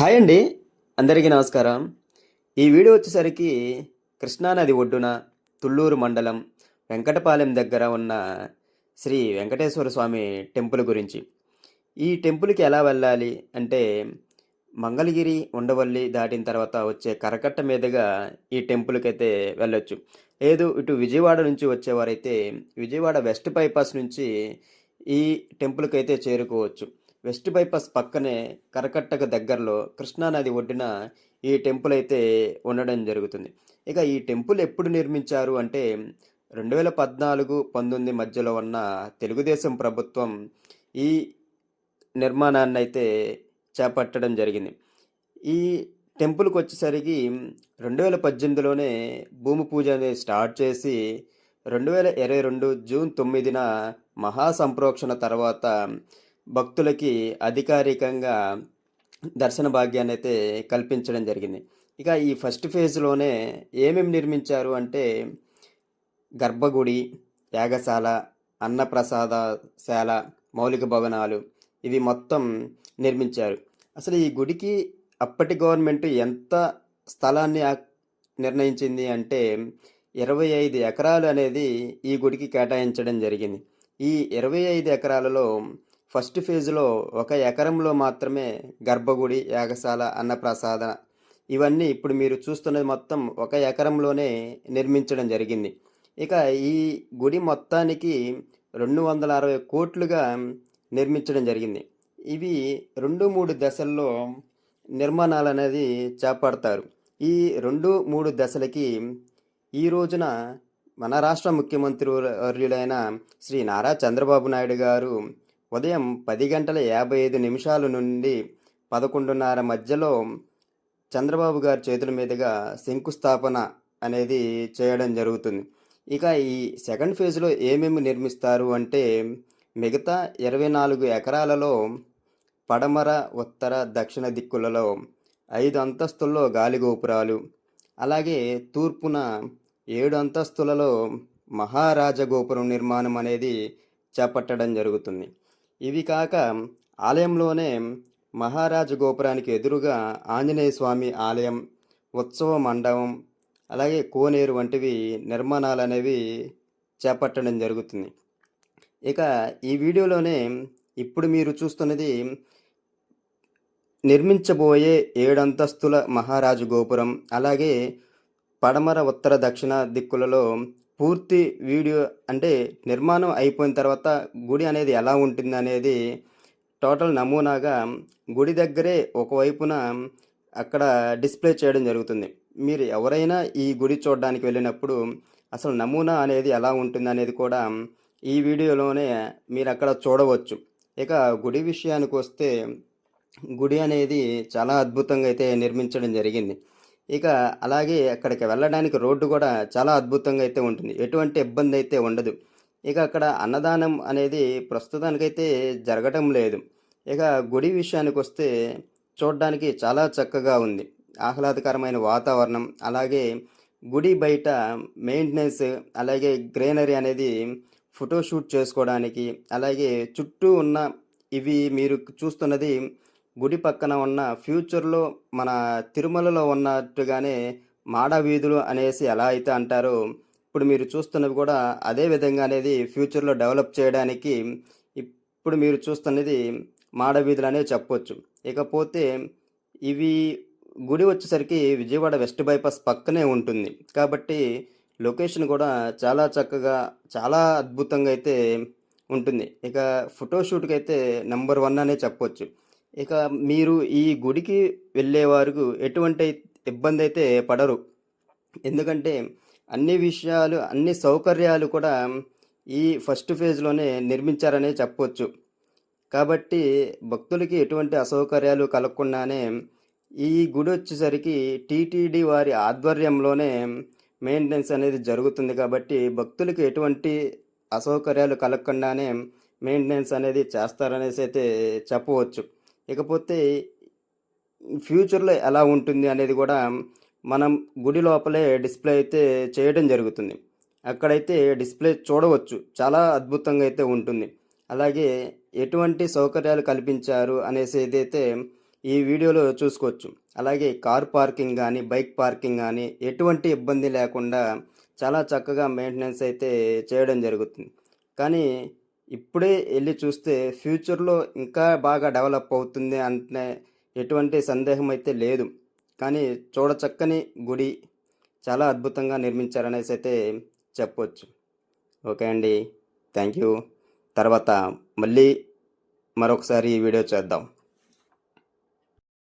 Hi అండి. అందరికీ నమస్కారం. ఈ వీడియో వచ్చేసరికి కృష్ణానది ఒడ్డున తుళ్ళూరు మండలం వెంకటపాలెం దగ్గర ఉన్న శ్రీ వెంకటేశ్వర స్వామి టెంపుల్ గురించి. ఈ టెంపుల్కి ఎలా వెళ్ళాలి అంటే మంగళగిరి ఉండవల్లి దాటిన తర్వాత వచ్చే కరకట్ట మీదుగా ఈ టెంపుల్కి అయితే వెళ్ళొచ్చు. లేదు ఇటు విజయవాడ నుంచి వచ్చేవారైతే విజయవాడ వెస్ట్ బైపాస్ నుంచి ఈ టెంపుల్కి అయితే చేరుకోవచ్చు. వెస్ట్ బైపాస్ పక్కనే కరకట్టకు దగ్గరలో కృష్ణానది ఒడ్డిన ఈ టెంపుల్ అయితే ఉండడం జరుగుతుంది. ఇక ఈ టెంపుల్ ఎప్పుడు నిర్మించారు అంటే రెండు వేల పద్నాలుగు పంతొమ్మిది మధ్యలో ఉన్న తెలుగుదేశం ప్రభుత్వం ఈ నిర్మాణాన్ని అయితే చేపట్టడం జరిగింది. ఈ టెంపుల్కి వచ్చేసరికి రెండు వేల పద్దెనిమిదిలోనే భూమి పూజ అనేది స్టార్ట్ చేసి రెండు వేల ఇరవై రెండు జూన్ తొమ్మిదిన మహాసంప్రోక్షణ తర్వాత భక్తులకి అధికారికంగా దర్శన భాగ్యాన్ని అయితే కల్పించడం జరిగింది. ఇక ఈ ఫస్ట్ ఫేజ్లోనే ఏమేమి నిర్మించారు అంటే గర్భగుడి యాగశాల అన్నప్రసాదశాల మౌలిక భవనాలు ఇవి మొత్తం నిర్మించారు. అసలు ఈ గుడికి అప్పటి గవర్నమెంట్ ఎంత స్థలాన్ని నిర్ణయించింది అంటే ఇరవై ఐదు ఎకరాలు అనేది ఈ గుడికి కేటాయించడం జరిగింది. ఈ ఇరవై ఐదు ఎకరాలలో ఫస్ట్ ఫేజ్లో ఒక ఎకరంలో మాత్రమే గర్భగుడి యాగశాల అన్నప్రసాద ఇవన్నీ ఇప్పుడు మీరు చూస్తున్నది మొత్తం ఒక ఎకరంలోనే నిర్మించడం జరిగింది. ఇక ఈ గుడి మొత్తానికి రెండు వందల అరవై కోట్లుగా నిర్మించడం జరిగింది. ఇవి రెండు మూడు దశల్లో నిర్మాణాలు అనేది చేపడతారు. ఈ రెండు మూడు దశలకి ఈ రోజున మన రాష్ట్ర ముఖ్యమంత్రి వర్యులైన శ్రీ నారా చంద్రబాబు నాయుడు గారు ఉదయం పది గంటల యాభై ఐదు నిమిషాల నుండి పదకొండున్నర మధ్యలో చంద్రబాబు గారి చేతుల మీదుగా శంకుస్థాపన అనేది చేయడం జరుగుతుంది. ఇక ఈ సెకండ్ ఫేజ్లో ఏమేమి నిర్మిస్తారు అంటే మిగతా ఇరవై నాలుగు ఎకరాలలో పడమర ఉత్తర దక్షిణ దిక్కులలో ఐదు అంతస్తుల్లో గాలి గోపురాలు అలాగే తూర్పున ఏడు అంతస్తులలో మహారాజ గోపురం నిర్మాణం అనేది చేపట్టడం జరుగుతుంది. ఇవి కాక ఆలయంలోనే మహారాజ గోపురానికి ఎదురుగా ఆంజనేయ స్వామి ఆలయం ఉత్సవ మండపం అలాగే కోనేరు వంటివి నిర్మాణాలు అనేవి చేపట్టడం జరుగుతుంది. ఇక ఈ వీడియోలోనే ఇప్పుడు మీరు చూస్తున్నది నిర్మించబోయే ఏడంతస్తుల మహారాజు గోపురం అలాగే పడమర ఉత్తర దక్షిణ దిక్కులలో పూర్తి వీడియో అంటే నిర్మాణం అయిపోయిన తర్వాత గుడి అనేది ఎలా ఉంటుంది అనేది టోటల్ నమూనాగా గుడి దగ్గరే ఒకవైపున అక్కడ డిస్ప్లే చేయడం జరుగుతుంది. మీరు ఎవరైనా ఈ గుడి చూడడానికి వెళ్ళినప్పుడు అసలు నమూనా అనేది ఎలా ఉంటుంది అనేది కూడా ఈ వీడియోలోనే మీరు అక్కడ చూడవచ్చు. ఇక గుడి విషయానికి వస్తే గుడి అనేది చాలా అద్భుతంగా అయితే నిర్మించడం జరిగింది. ఇక అలాగే అక్కడికి వెళ్ళడానికి రోడ్డు కూడా చాలా అద్భుతంగా అయితే ఉంటుంది. ఎటువంటి ఇబ్బంది అయితే ఉండదు. ఇక అక్కడ అన్నదానం అనేది ప్రస్తుతానికైతే జరగటం లేదు. ఇక గుడి విషయానికి వస్తే చూడడానికి చాలా చక్కగా ఉంది. ఆహ్లాదకరమైన వాతావరణం అలాగే గుడి బయట మెయింటెనెన్స్ అలాగే గ్రీనరీ అనేది ఫోటోషూట్ చేసుకోవడానికి అలాగే చుట్టూ ఉన్న ఇవి మీరు చూస్తున్నది గుడి పక్కన ఉన్న ఫ్యూచర్లో మన తిరుమలలో ఉన్నట్టుగానే మాడ వీధులు అనేసి ఎలా అయితే అంటారో ఇప్పుడు మీరు చూస్తున్నవి కూడా అదే విధంగా అనేది ఫ్యూచర్లో డెవలప్ చేయడానికి ఇప్పుడు మీరు చూస్తున్నది మాడ వీధులు అనే చెప్పొచ్చు. ఇకపోతే ఇవి గుడి వచ్చేసరికి విజయవాడ వెస్ట్ బైపాస్ పక్కనే ఉంటుంది. కాబట్టి లొకేషన్ కూడా చాలా చక్కగా చాలా అద్భుతంగా అయితే ఉంటుంది. ఇక ఫోటోషూట్కి అయితే నెంబర్ వన్ అనే చెప్పొచ్చు. ఇక మీరు ఈ గుడికి వెళ్ళే వారికి ఎటువంటి ఇబ్బంది అయితే పడరు. ఎందుకంటే అన్ని విషయాలు అన్ని సౌకర్యాలు కూడా ఈ ఫస్ట్ ఫేజ్లోనే నిర్మించారనే చెప్పొచ్చు. కాబట్టి భక్తులకి ఎటువంటి అసౌకర్యాలు కలగకుండానే ఈ గుడి వచ్చేసరికి టీటీడీ వారి ఆధ్వర్యంలోనే మెయింటెనెన్స్ అనేది జరుగుతుంది. కాబట్టి భక్తులకి ఎటువంటి అసౌకర్యాలు కలగకుండానే మెయింటెనెన్స్ అనేది చేస్తారనేసి అయితే చెప్పవచ్చు. ఇకపోతే ఫ్యూచర్లో ఎలా ఉంటుంది అనేది కూడా మనం గుడి లోపలే డిస్ప్లే అయితే చేయడం జరుగుతుంది. అక్కడైతే డిస్ప్లే చూడవచ్చు. చాలా అద్భుతంగా అయితే ఉంటుంది. అలాగే ఎటువంటి సౌకర్యాలు కల్పించారు అనేసి ఏదైతే ఈ వీడియోలో చూసుకోవచ్చు. అలాగే కార్ పార్కింగ్ కానీ బైక్ పార్కింగ్ కానీ ఎటువంటి ఇబ్బంది లేకుండా చాలా చక్కగా మెయింటెనెన్స్ అయితే చేయడం జరుగుతుంది. కానీ ఇప్పుడే వెళ్ళి చూస్తే ఫ్యూచర్లో ఇంకా బాగా డెవలప్ అవుతుంది అంటే ఎటువంటి సందేహం అయితే లేదు. కానీ చూడచక్కని గుడి చాలా అద్భుతంగా నిర్మించారనేసి అయితే చెప్పొచ్చు. ఓకే అండి. థ్యాంక్ యూ తర్వాత మళ్ళీ మరొకసారి ఈ వీడియో చేద్దాం.